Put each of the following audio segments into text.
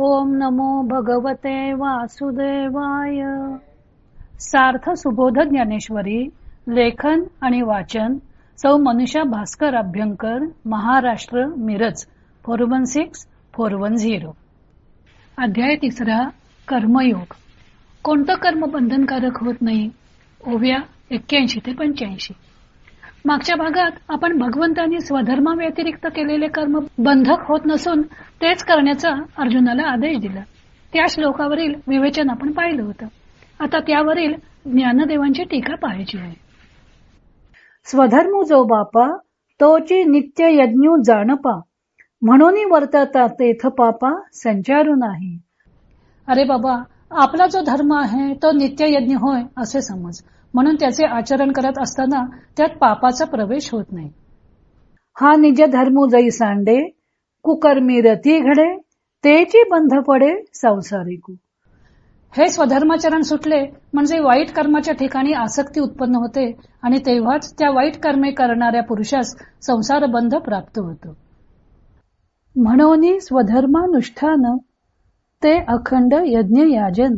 ओम नमो भगवते वासुदेवाय. सार्थ सुबोध ज्ञानेश्वरी लेखन आणि वाचन सौ Manusha Bhaskar Abhyankar Maharashtra Miraj four one six four one zero. अध्याय तिसरा कर्मयोग. कोणतं कर्म बंधनकारक होत नाही? ओव्या एक्क्याऐंशी ते पंच्याऐंशी. मागच्या भागात आपण भगवंतांनी स्वधर्मा व्यतिरिक्त केलेले कर्म बंधक होत नसून तेच करण्याचा अर्जुनाला आदेश दिला. त्या श्लोकावरील विवेचन आपण पाहिलं होतं. आता त्यावरील ज्ञानदेवांची टीका पाहायची आहे. स्वधर्म जो बापा तोची नित्य यज्ञ जाणपा. म्हणून वर्तता तेथ पापा संचारू नाही. अरे बाबा आपला जो धर्म आहे तो नित्य यज्ञ होय असे समज. म्हणून त्याचे आचरण करत असताना त्यात पापाचा प्रवेश होत नाही. हा निज धर्म जई सांडे कुकर्मी रती घडे तेची बंध पडे संसारिकू. हे स्वधर्माचरण सुटले म्हणजे वाईट कर्माच्या ठिकाणी आसक्ती उत्पन्न होते आणि तेव्हाच त्या वाईट कर्मे करणाऱ्या पुरुषास संसार बंध प्राप्त होतो. म्हणून स्वधर्मानुष्ठान ते अखंड यज्ञ याजन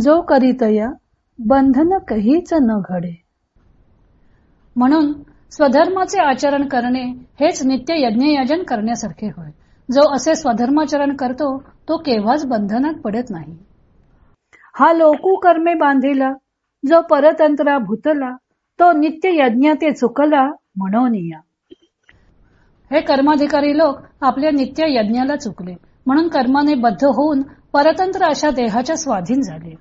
जो करीतया बंधन कहीच न घडे. म्हणून स्वधर्माचे आचरण करणे हेच नित्य यज्ञयाजन करण्यासारखे होय. जो असे स्वधर्माचरण करतो तो केव्हाच बंधनात पडत नाही. हा लोकू कर्मे बांधिला जो परतंत्रा भूतला तो नित्य यज्ञ ते चुकला म्हणून हे कर्माधिकारी लोक आपल्या नित्य यज्ञाला चुकले. म्हणून कर्माने बद्ध होऊन परतंत्र अशा देहाच्या स्वाधीन झाले.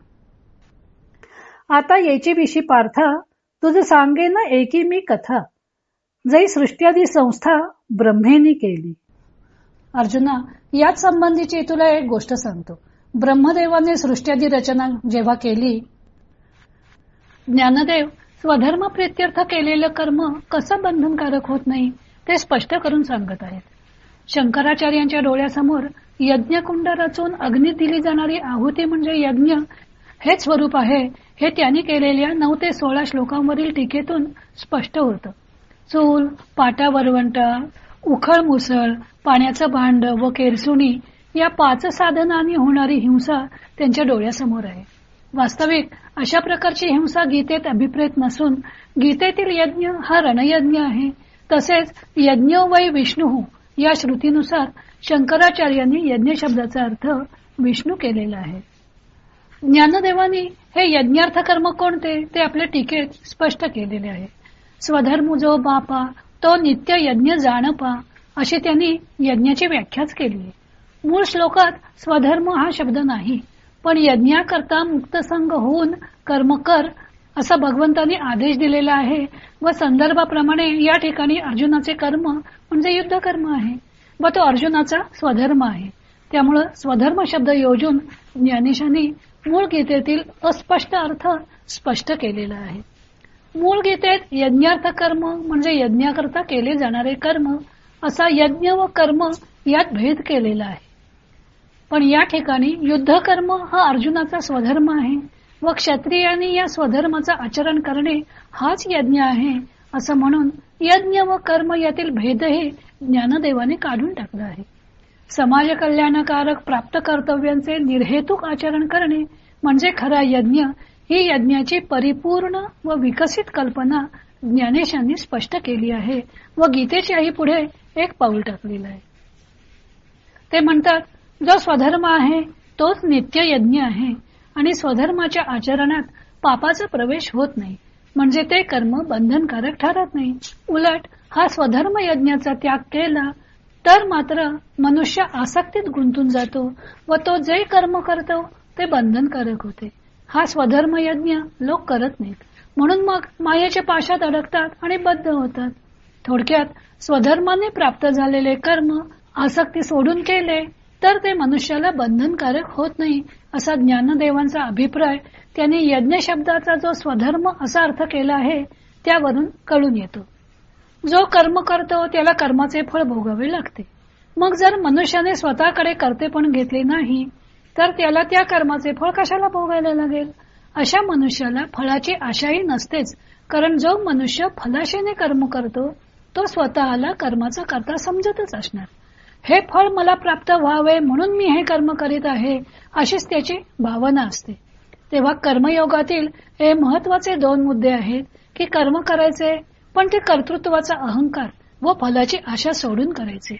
आता याची विषयी पार्था तुझ सांगे ना एकी मी कथा. जै सृष्ट्यादी संस्था ब्रह्मेनी केली. अर्जुना याच संबंधीची तुला एक गोष्ट सांगतो. ब्रह्मदेवाने सृष्ट्यादी रचना जेव्हा केली ज्ञानदेव स्वधर्म प्रित्यर्थ केलेलं कर्म कसं बंधनकारक होत नाही ते स्पष्ट करून सांगत आहेत. शंकराचार्यांच्या डोळ्यासमोर यज्ञकुंड रचून अग्नी दिली जाणारी आहुती म्हणजे यज्ञ हेच स्वरूप आहे. हे त्यांनी केलेल्या नऊ ते सोळा श्लोकांवरील टीकेतून स्पष्ट होतं. चूल पाटा वरवंटा उखळ मुसळ पाण्याचं भांड व केरसुणी या पाच साधनांनी होणारी हिंसा त्यांच्या डोळ्यासमोर आहे. वास्तविक अशा प्रकारची हिंसा गीतेत अभिप्रेत नसून गीतेतील यज्ञ हा रणयज्ञ आहे. तसेच यज्ञ वै विष्णू या श्रुतीनुसार शंकराचार्यांनी यज्ञ शब्दाचा अर्थ विष्णू केलेला आहे. ज्ञानदेवानी हे यज्ञार्थ कर्म कोणते ते आपल्या टीकेत स्पष्ट केलेले आहे. स्वधर्म जो बापा तो नित्य यज्ञ जाणपा अशी त्यांनी यज्ञाची व्याख्याच केली आहे. मूळ श्लोकात स्वधर्म हा शब्द नाही पण यज्ञाकरता मुक्तसंग होऊन कर्म कर असा भगवंतांनी आदेश दिलेला आहे व संदर्भाप्रमाणे या ठिकाणी अर्जुनाचे कर्म म्हणजे युद्ध कर्म आहे व तो अर्जुनाचा स्वधर्म आहे. त्यामुळं स्वधर्म शब्द योजून ज्ञानेशांनी मूळ गीतेतील अस्पष्ट अर्थ स्पष्ट केलेला आहे. मूळ गीतेत यज्ञार्थ कर्म म्हणजे यज्ञाकरता केले जाणारे कर्म असा यज्ञ व कर्म यात भेद केलेला आहे. पण या ठिकाणी युद्ध कर्म हा अर्जुनाचा स्वधर्म आहे. व क्षत्रियांनी या स्वधर्माचा आचरण करणे हाच यज्ञ आहे असं म्हणून यज्ञ व कर्म यातील भेद हे ज्ञानदेवाने काढून टाकला आहे. समाज कल्याणकारक प्राप्त कर्तव्यांचे निर्हेतुक आचरण करणे म्हणजे खरा यज्ञ ही यज्ञाची परिपूर्ण व विकसित कल्पना ज्ञानेशांनी स्पष्ट केली आहे व गीतेच्याही पुढे एक पाऊल टाकलेलं आहे. ते म्हणतात जो स्वधर्म आहे तोच नित्य यज्ञ आहे. आणि स्वधर्माच्या आचरणात पापाचा प्रवेश होत नाही. म्हणजे ते कर्म बंधनकारक ठरत नाही. उलट हा स्वधर्म यज्ञाचा त्याग केला तर मात्र मनुष्य आसक्तीत गुंतून जातो व तो जे कर्म करतो ते बंधनकारक होते. हा स्वधर्म यज्ञ लोक करत नाहीत. म्हणून मग मायेच्या पाशात अडकतात आणि बद्ध होतात. थोडक्यात स्वधर्माने प्राप्त झालेले कर्म आसक्ती सोडून केले तर ते मनुष्याला बंधनकारक होत नाही असा ज्ञानदेवांचा अभिप्राय त्यांनी यज्ञ शब्दाचा जो स्वधर्म असा अर्थ केला आहे त्यावरून कळून येतो. जो कर्म करतो त्याला कर्माचे फळ भोगावे लागते. मग जर मनुष्याने स्वतःकडे करते पण घेतले नाही तर त्याला त्या कर्माचे फळ कशाला भोगायला लागेल? अशा मनुष्याला फळाची आशाही नसतेच कारण जो मनुष्य फलाशेने कर्म करतो तो स्वतःला कर्माचा करता समजतच असणार. हे फळ मला प्राप्त व्हावे म्हणून मी हे कर्म करीत आहे अशीच त्याची भावना असते. तेव्हा कर्मयोगातील हे महत्त्वाचे दोन मुद्दे आहेत की कर्म करायचे पण ते कर्तृत्वाचा अहंकार व फलाची आशा सोडून करायचे.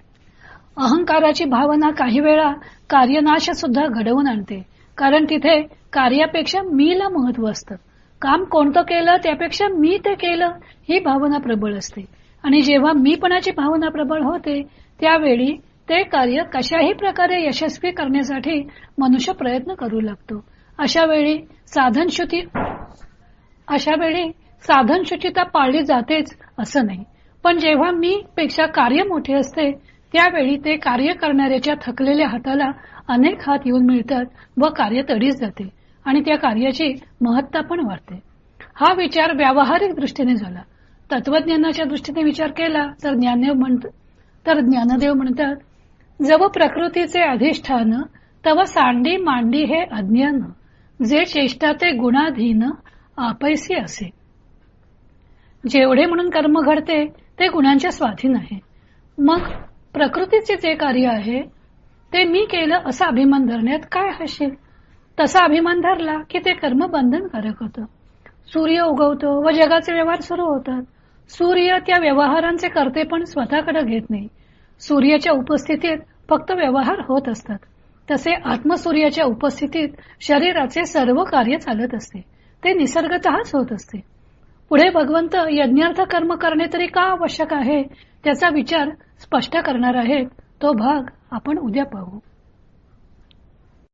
अहंकाराची भावना काही वेळा कार्यनाश सुद्धा घडवून आणते कारण तिथे कार्यापेक्षा मीला महत्त्व असतं. काम कोणतं केलं त्यापेक्षा मी ते केलं ही भावना प्रबळ असते. आणि जेव्हा मीपणाची भावना प्रबळ होते त्यावेळी ते कार्य कशाही प्रकारे यशस्वी करण्यासाठी मनुष्य प्रयत्न करू लागतो. अशा वेळी साधनशुती अशा वेळी साधनशुचिता पाळली जातेच असं नाही. पण जेव्हा मी पेक्षा कार्य मोठे असते त्यावेळी ते कार्य करणाऱ्याच्या थकलेल्या हाताला अनेक हात येऊन मिळतात व कार्य तडीच जाते आणि त्या कार्याची महत्ता पण वाढते. हा विचार व्यावहारिक दृष्टीने झाला. तत्वज्ञानाच्या दृष्टीने विचार केला तर ज्ञानदेव म्हणत तर ज्ञानदेव म्हणतात जव प्रकृतीचे अधिष्ठान तव सांडी मांडी हे अज्ञान जे चेष्टा ते गुणाधीन आपैसी असे. जेवढे म्हणून कर्म घडते ते गुणांच्या स्वाधीन आहे. मग प्रकृतीचे जे कार्य आहे ते मी केलं असा अभिमान धरण्यात काय हशील तसा अभिमान धरला की ते कर्म बंधनकारक होतं. सूर्य उगवतो व जगाचे व्यवहार सुरू होतात. सूर्य त्या व्यवहारांचे करते पण स्वतःकडे घेत नाही. सूर्याच्या उपस्थितीत फक्त व्यवहार होत असतात. तसे आत्मसूर्याच्या उपस्थितीत शरीराचे सर्व कार्य चालत असते. ते निसर्गतःच होत असते. पुढे भगवंत यज्ञार्थ कर्म करणे तरी का आवश्यक आहे? त्याचा विचार स्पष्ट करणार आहेत. तो भाग आपण उद्या पाहू.